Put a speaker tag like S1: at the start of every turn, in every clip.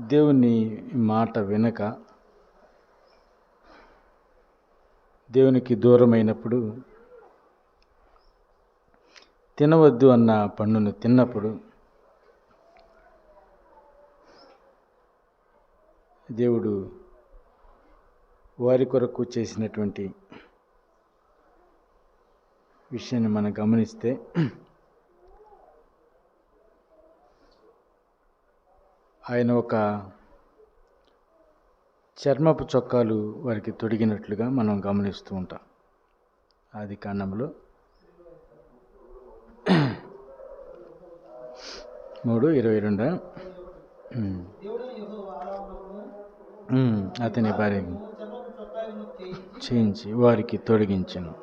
S1: దేవుని మాట వినక దేవునికి దూరమైనప్పుడు తినవద్దు అన్న పండును తిన్నప్పుడు దేవుడు వారి కొరకు చేసినటువంటి విషయాన్ని మనం గమనిస్తే ఆయన ఒక చర్మపు చొక్కాలు వారికి తొడిగినట్లుగా మనం గమనిస్తూ ఉంటాం. ఆది కాండంలో మూడు ఇరవై రెండు? అతని భార్య చేయించి వారికి తొడిగించను.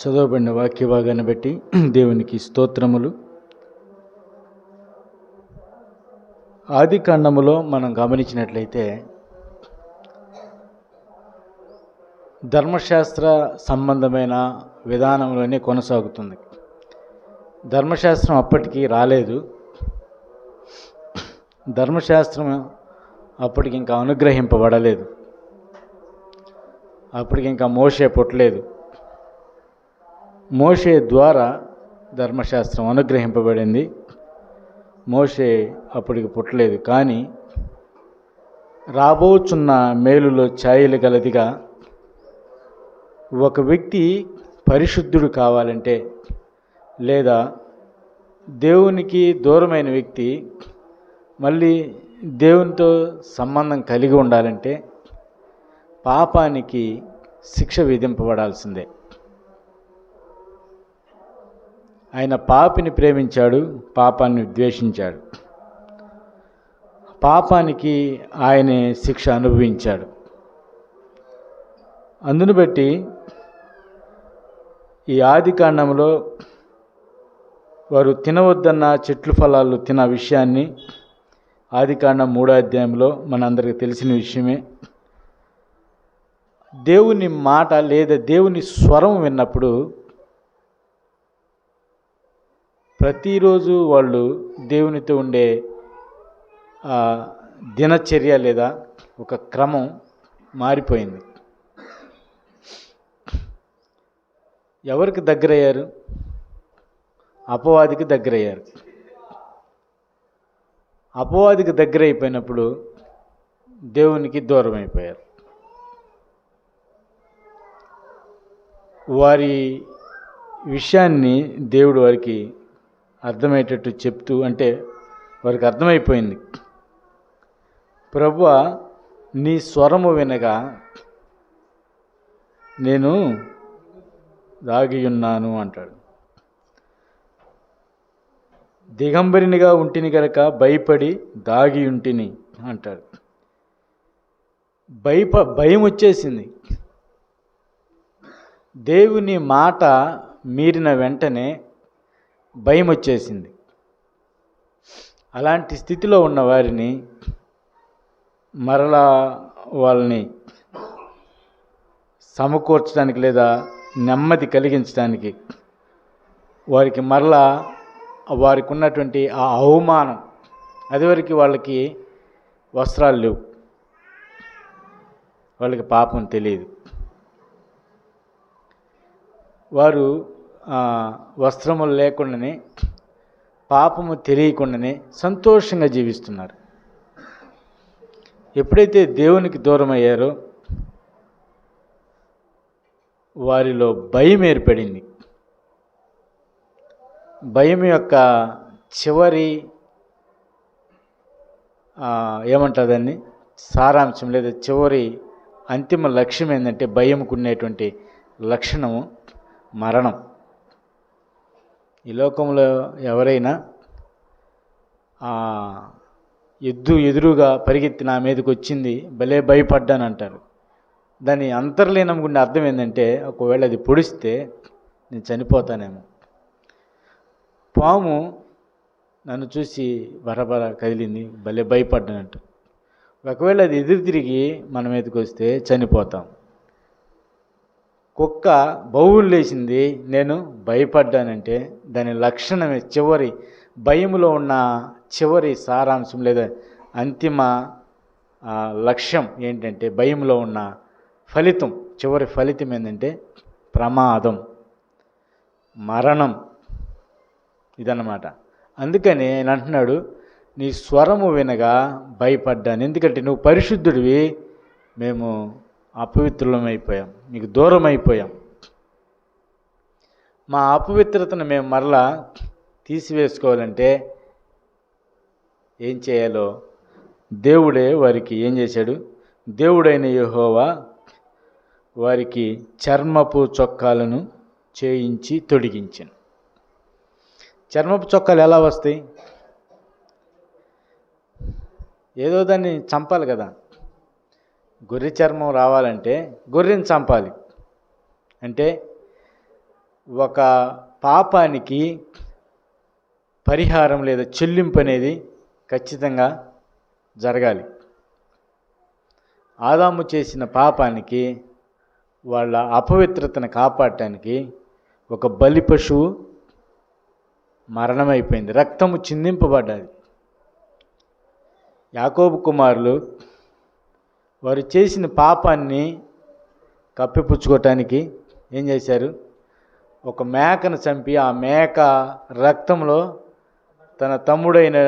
S1: చదవబడిన వాక్య భాగాన్ని బట్టి దేవునికి స్తోత్రములు. ఆది కాండములో మనం గమనించినట్లయితే ధర్మశాస్త్ర సంబంధమైన విధానంలోనే కొనసాగుతుంది. ధర్మశాస్త్రం అప్పటికి రాలేదు. ధర్మశాస్త్రం అప్పటికి ఇంకా అనుగ్రహింపబడలేదు. అప్పటికి ఇంకా మోసే పుట్టలేదు. మోసే ద్వారా ధర్మశాస్త్రం అనుగ్రహింపబడింది. మోసే అప్పటికి పుట్టలేదు. కానీ రాబోచున్న మేలులో ఛాయలు గలదిగా ఒక వ్యక్తి పరిశుద్ధుడు కావాలంటే లేదా దేవునికి దూరమైన వ్యక్తి మళ్ళీ దేవునితో సంబంధం కలిగి ఉండాలంటే పాపానికి శిక్ష విధింపబడాల్సిందే. ఆయన పాపిని ప్రేమించాడు పాపాన్ని ద్వేషించాడు. పాపానికి ఆయనే శిక్ష అనుభవించాడు. అందును బట్టి ఈ ఆది కాండంలో వారు తినవద్దన్న చెట్లు ఫలాలు తిన్న విషయాన్ని ఆది కాండం మూడో అధ్యాయంలో మనందరికీ తెలిసిన విషయమే. దేవుని మాట లేదా దేవుని స్వరం విన్నప్పుడు ప్రతిరోజు వాళ్ళు దేవునితో ఉండే దినచర్య లేదా ఒక క్రమం మారిపోయింది. ఎవరికి దగ్గరయ్యారు? అపవాదికి దగ్గరయ్యారు. అపవాదికి దగ్గర అయిపోయినప్పుడు దేవునికి దూరం అయిపోయారు వారి విషయాన్ని దేవుడు వారికి అర్థమయ్యేటట్టు చెప్తూ అంటే వారికి అర్థమైపోయింది. ప్రభు నీ స్వరము వినగా నేను దాగియున్నాను అంటాడు. దిగంబరినిగా ఉంటిని గనక భయపడి దాగి ఉంటిని అంటాడు. భయప భయం వచ్చేసింది. దేవుని మాట మీరిన వెంటనే భయం వచ్చేసింది అలాంటి స్థితిలో ఉన్న వారిని మరలా వాళ్ళని సమకూర్చడానికి లేదా నెమ్మది కలిగించడానికి వారికి మరలా వారికి ఉన్నటువంటి ఆ అవమానం అదివరకు వాళ్ళకి వస్త్రాలు లేవు. వాళ్ళకి పాపం తెలియదు. వారు వస్త్రములు లేకుండానే పాపము తెలియకుండానే సంతోషంగా జీవిస్తున్నారు. ఎప్పుడైతే దేవునికి దూరం అయ్యారో వారిలో భయం ఏర్పడింది. భయం యొక్క చివరి ఏమంటుందని సారాంశం లేదా చివరి అంతిమ లక్ష్యం ఏంటంటే భయంకునేటువంటి లక్షణము మరణం. ఈ లోకంలో ఎవరైనా ఎద్దు ఎదురుగా పరిగెత్తి నా మీదకి వచ్చింది భలే భయపడ్డాను అంటారు దాని అంతర్లీనం గుండె అర్థం ఏంటంటే ఒకవేళ అది పొడిస్తే నేను చనిపోతానేమో. పాము నన్ను చూసి బరబర కదిలింది భలే భయపడ్డానంట. ఒకవేళ అది ఎదురు తిరిగి మన మీదకి వస్తే చనిపోతాం. కుక్క బౌలు లేచింది నేను భయపడ్డానంటే దాని లక్షణమే చివరి భయములో ఉన్న చివరి సారాంశం లేదా అంతిమ లక్ష్యం ఏంటంటే భయంలో ఉన్న ఫలితం చివరి ఫలితం ఏంటంటే ప్రమాదం మరణం ఇదన్నమాట. అందుకని ఆయన అంటున్నాడు నీ స్వరము వినగా భయపడ్డాను. ఎందుకంటే నువ్వు పరిశుద్ధుడివి మేము అపవిత్రులమైపోయాం. నీకు దూరం అయిపోయాం మా అపవిత్రతను మేము మరలా తీసివేసుకోవాలంటే ఏం చేయాలో? దేవుడే వారికి ఏం చేశాడు? దేవుడైన యహోవా వారికి చర్మపు చొక్కాలను చేయించి తొడిగించాను. చర్మపు చొక్కాలు ఎలా వస్తాయి? ఏదో దాన్ని చంపాలి కదా. గొర్రె చర్మం రావాలంటే గొర్రెని చంపాలి. అంటే ఒక పాపానికి పరిహారం లేదా చెల్లింపు అనేది ఖచ్చితంగా జరగాలి. ఆదాము చేసిన పాపానికి వాళ్ళ అపవిత్రతను కాపాడటానికి ఒక బలి పశువు మరణమైపోయింది. రక్తము చిందింపబడ్డది. యాకోబు కుమారులు వారు చేసిన పాపాన్ని కప్పిపుచ్చుకోవటానికి ఏం చేశారు? ఒక మేకను చంపి ఆ మేక రక్తంలో తన తమ్ముడైన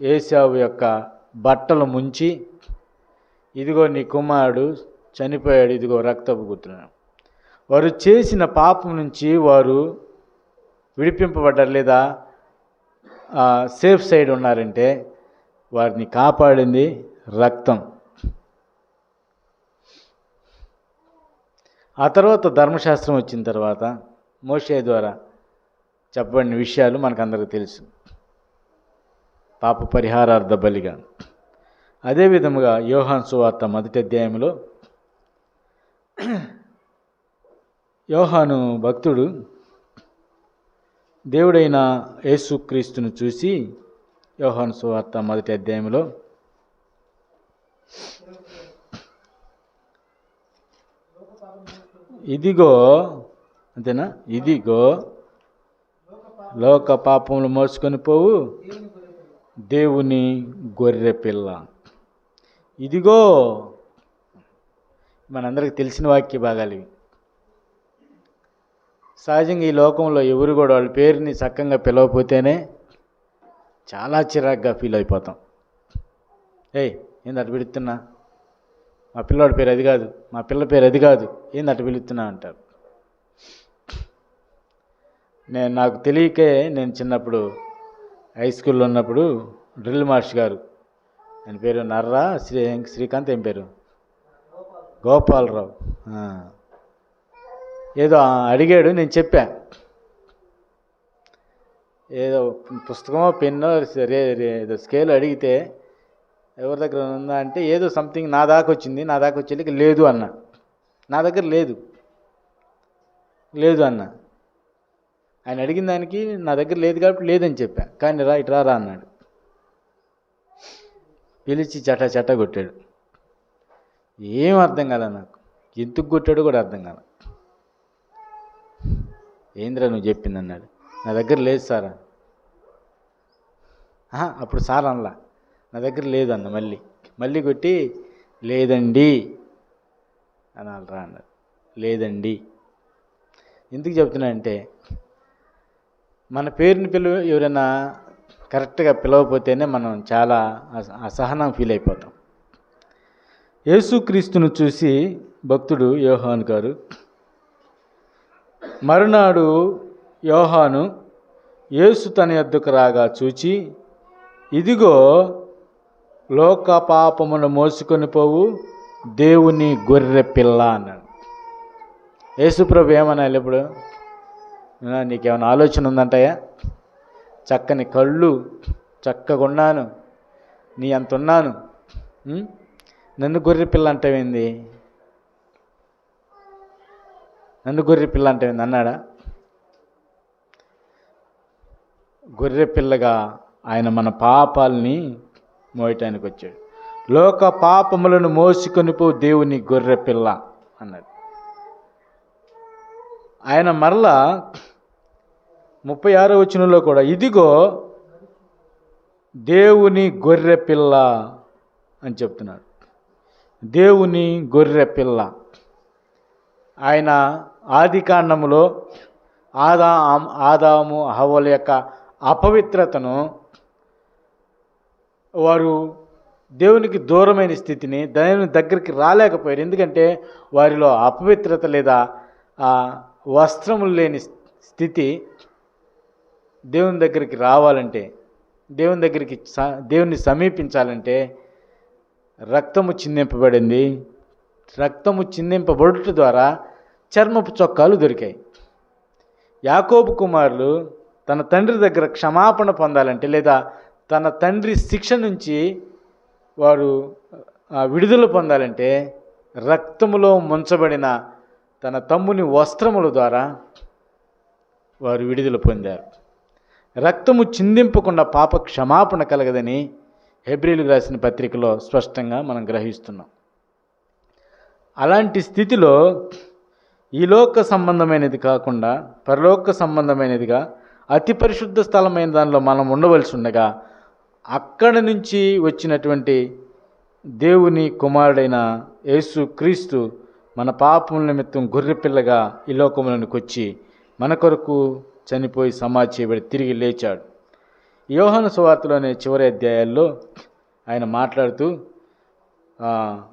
S1: ఏసావు యొక్క బట్టలు ముంచి ఇదిగో నీ కుమారుడు చనిపోయాడు ఇదిగో రక్తపు గుర్తున్నాను వారు చేసిన పాపం నుంచి వారు విడిపింపబడ్డారు లేదా? సేఫ్ సైడ్ ఉన్నారంటే వారిని కాపాడింది రక్తం. ఆ తర్వాత ధర్మశాస్త్రం వచ్చిన తర్వాత మోషే ద్వారా చెప్పబడిన విషయాలు మనకందరికీ తెలుసు. పాప పరిహారార్థ బలిగా. అదే విధముగా యోహాన్ సువార్త మొదటి అధ్యాయంలో యోహాను భక్తుడు దేవుడైన యేసుక్రీస్తును చూసి యోహాను సువార్త మొదటి అధ్యాయంలో ఇదిగో అంతేనా? ఇదిగో లోక పాపములు మోసుకొని పోవు. దేవుని గొర్రె పిల్ల. ఇదిగో మనందరికి తెలిసిన వాక్య భాగాలు ఇవి. సహజంగా ఈ లోకంలో ఎవరు కూడా వాళ్ళ పేరుని చక్కగా పిలవకపోతేనే చాలా చిరాగ్గా ఫీల్ అయిపోతాం. ఏయ్ ఏంది అటు మా పిల్లవాడి పేరు అది కాదు మా పిల్ల పేరు అది కాదు ఏంది అటు పిలుస్తున్నా అంటారు. నేను నాకు తెలియకే నేను చిన్నప్పుడు హై స్కూల్లో ఉన్నప్పుడు డ్రిల్ మాస్టర్ గారు ఆయన పేరు నర్రా శ్రీ శ్రీకాంత్ ఏం పేరు? గోపాలరావు. ఏదో అడిగాడు నేను చెప్పా. ఏదో పుస్తకమో పెన్నో రే ఏదో స్కేల్ అడిగితే ఎవరి దగ్గర ఉందా అంటే ఏదో సంథింగ్ నా దాకా వచ్చింది నా దాకా వచ్చేళ్ళకి లేదు అన్న. నా దగ్గర లేదు. లేదు అన్న. ఆయన అడిగిన దానికి నా దగ్గర లేదు కాబట్టి లేదని చెప్పా. కానీ రా ఇటు రా అన్నాడు. పిలిచి చట చట కొట్టాడు. ఏం అర్థం కాల నాకు? ఎందుకు కొట్టాడు కూడా అర్థం కాల. ఏంద్రా నువ్వు చెప్పింది అన్నాడు. నా దగ్గర లేదు సారా. ఆహా, అప్పుడు సార్ అనలా. నా దగ్గర లేదన్న మళ్ళీ. మళ్ళీ కొట్టి లేదండి అనాలరా అన్నాడు. లేదండి. ఎందుకు చెప్తున్నా అంటే మన పేరుని పిలువ ఎవరైనా కరెక్ట్గా పిలవపోతేనే మనం చాలా అస- అసహనం ఫీల్ అయిపోతాం. యేసుక్రీస్తును చూసి భక్తుడు యోహాన్ గారు మరునాడు యోహాను యేసు తన యొద్దకు రాగా చూచి ఇదిగో లోక పాపమును మోసుకొని పోవు దేవుని గొర్రె పిల్ల అన్నాడు. యేసుప్రభు ఏమనాలి ఇప్పుడు? నీకేమైనా ఆలోచన ఉందంటయ్యా? చక్కని కళ్ళు చక్కగా ఉన్నాను నీ అంత ఉన్నాను నన్ను గొర్రె పిల్ల అంటావేంది నన్ను గొర్రె పిల్ల అంటావేంది అన్నాడా? గొర్రె పిల్లగా ఆయన మన పాపాలని మోయటానికి వచ్చాడు లోక పాపములను మోసుకొని పో దేవుని గొర్రె పిల్ల అన్నాడు. ఆయన మరలా ముప్పై ఆరో వచనంలో కూడా ఇదిగో దేవుని గొర్రె పిల్ల అని చెప్తున్నాడు. దేవుని గొర్రె పిల్ల ఆయన ఆది కాండములో ఆదా ఆదాము హవల యొక్క అపవిత్రతను వారు దేవునికి దూరమైన స్థితిని దేవుని దగ్గరికి రాలేకపోయారు. ఎందుకంటే వారిలో అపవిత్రత లేదా ఆ వస్త్రములు లేని స్థితి దేవుని దగ్గరికి రావాలంటే దేవుని దగ్గరికి దేవుని సమీపించాలంటే రక్తము చిందింపబడింది. రక్తము చిందింపబడుట ద్వారా చర్మపు చొక్కాలు దొరికాయి. యాకోబు కుమారులు తన తండ్రి దగ్గర క్షమాపణ పొందాలంటే లేదా తన తండ్రి శిక్ష నుంచి వారు విడుదల పొందాలంటే రక్తములో ముంచబడిన తన తమ్ముని వస్త్రముల ద్వారా వారు విడుదల పొందారు. రక్తము చిందింపకుండా పాప క్షమాపణ కలగదని హెబ్రిలు రాసిన పత్రికలో స్పష్టంగా మనం గ్రహిస్తున్నాం. అలాంటి స్థితిలో ఈ లోక సంబంధమైనది కాకుండా పరలోక సంబంధమైనదిగా అతి పరిశుద్ధ స్థలమైన దానిలో మనం ఉండవలసి ఉండగా అక్కడ నుంచి వచ్చినటువంటి దేవుని కుమారుడైన యేసు క్రీస్తు మన పాపముల నిమిత్తం గొర్రెపిల్లగా ఈ లోకములోనికి వచ్చి మన కొరకు చనిపోయి సమాధి చేయబడి తిరిగి లేచాడు. యోహన సువార్తలోనే చివరి అధ్యాయాల్లో ఆయన మాట్లాడుతూ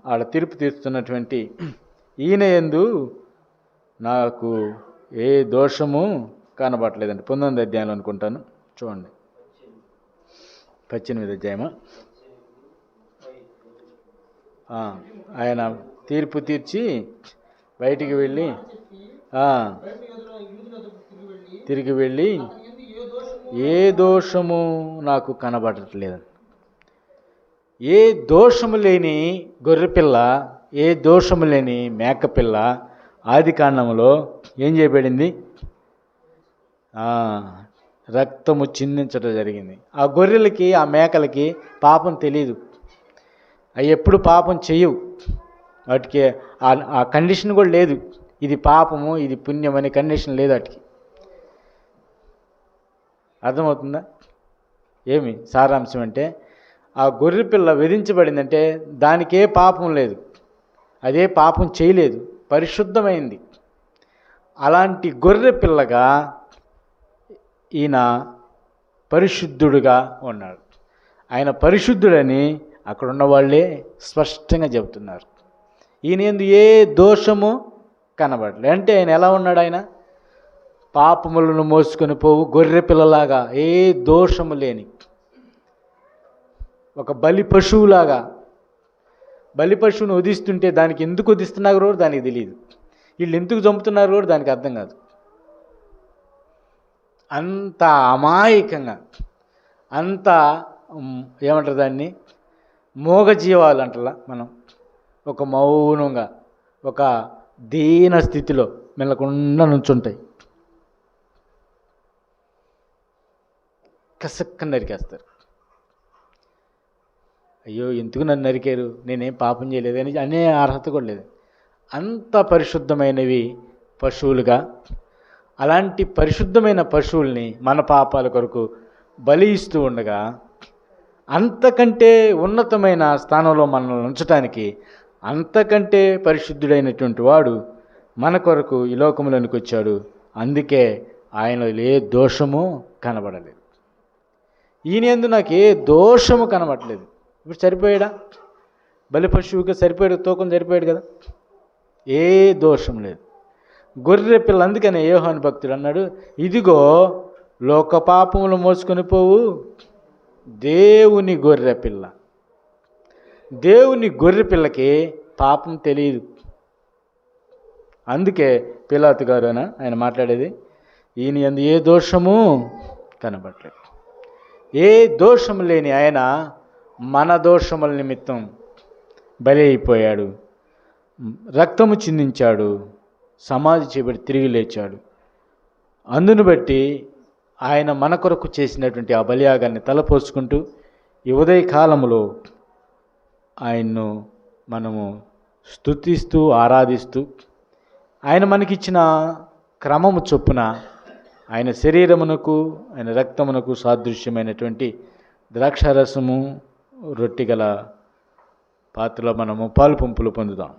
S1: ఆడ తీర్పు తీస్తున్నటువంటి ఈయన ఎందు నాకు ఏ దోషము కనబడలేదండి. పంతొమ్మిది అధ్యాయంలో అనుకుంటాను. చూడండి. పద్దెనిమిది అధ్యాయమా. ఆయన తీర్పు తీర్చి బయటికి వెళ్ళి తిరిగి వెళ్ళి ఏ దోషము నాకు కనబడట్లేదు? ఏ దోషము లేని గొర్రెపిల్ల ఏ దోషము లేని మేకపిల్ల ఆది కాండంలో ఏం చేయబడింది? రక్తము చిందించడం జరిగింది. ఆ గొర్రెలకి ఆ మేకలకి పాపం తెలియదు అవి ఎప్పుడు పాపం చెయ్యవు వాటికి ఆ- ఆ కండిషన్ కూడా లేదు. ఇది పాపము ఇది పుణ్యం అనే కండిషన్ లేదు వాటికి. అర్థమవుతుందా? ఏమి సారాంశం అంటే ఆ గొర్రె పిల్ల విధించబడిందంటే దానికే పాపం లేదు. అదే పాపం చేయలేదు. పరిశుద్ధమైంది. అలాంటి గొర్రె పిల్లగా ఈయన పరిశుద్ధుడుగా ఉన్నాడు. ఆయన పరిశుద్ధుడని అక్కడున్న వాళ్ళే స్పష్టంగా చెబుతున్నారు. ఈయన ఎందు ఏ దోషము కనబడలే. అంటే ఆయన ఎలా ఉన్నాడు ఆయన? పాపములను మోసుకొని పోవు గొర్రె పిల్లలాగా ఏ దోషము లేని ఒక బలి పశువులాగా. బలి పశువును ఉదిస్తుంటే దానికి ఎందుకు వదిస్తున్నారు కూడా దానికి తెలియదు వీళ్ళు ఎందుకు చంపుతున్నారు కూడా దానికి అర్థం కాదు. అంత అమాయకంగా అంత ఏమంటారు దాన్ని? మూగజీవాలు అంటలా మనం. ఒక మౌనంగా ఒక దీన స్థితిలో మెల్లకుండా నుంచుంటాయి. కసక్క నరికేస్తారు. అయ్యో ఎందుకు నన్ను నరికారు? నేనేం పాపం చేయలేదు అని అనే అర్హత కూడా లేదు. అంత పరిశుద్ధమైనవి పశువులుగా అలాంటి పరిశుద్ధమైన పశువుల్ని మన పాపాల కొరకు బలి ఇస్తూ ఉండగా అంతకంటే ఉన్నతమైన స్థానంలో మనల్ని ఉంచడానికి అంతకంటే పరిశుద్ధుడైనటువంటి వాడు మన కొరకు ఈ లోకంలోనికి వచ్చాడు. అందుకే ఆయన ఏ దోషము కనబడలేదు. ఈయన ఎందు నాకు ఏ దోషము కనబడలేదు. ఇప్పుడు సరిపోయాడా? బలి పశువుకి సరిపోయాడు తూకం సరిపోయాడు కదా? ఏ దోషం లేదు. గొర్రె పిల్ల అందుకనే యోహాను భక్తుడు అన్నాడు ఇదిగో లోక పాపములు మోసుకొని పోవు. దేవుని గొర్రె పిల్ల. దేవుని గొర్రె పిల్లకి పాపం తెలియదు. అందుకే పిలాతు గారు ఆయన మాట్లాడేది ఈయన ఎందు ఏ దోషము కనబడలేదు. ఏ దోషము లేని ఆయన మన దోషముల నిమిత్తం బలి అయిపోయాడు. రక్తము చిందించాడు. సమాధి చేయబడి తిరిగి లేచాడు. అందును బట్టి ఆయన మన కొరకు చేసినటువంటి ఆ బలియాగాన్ని తలపోసుకుంటూ ఈ ఉదయ కాలంలో ఆయన్ను మనము స్తుతిస్తూ ఆరాధిస్తూ ఆయన మనకిచ్చిన క్రమము చొప్పున ఆయన శరీరమునకు ఆయన రక్తమునకు సాదృశ్యమైనటువంటి ద్రాక్షారసము రొట్టె గల పాత్రలో మనము పాలు పంపులు పొందుదాం.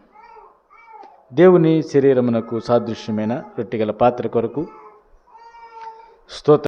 S1: దేవుని శరీరమునకు సాదృశ్యమైన రొట్టె గల పాత్ర కొరకు స్తోత్ర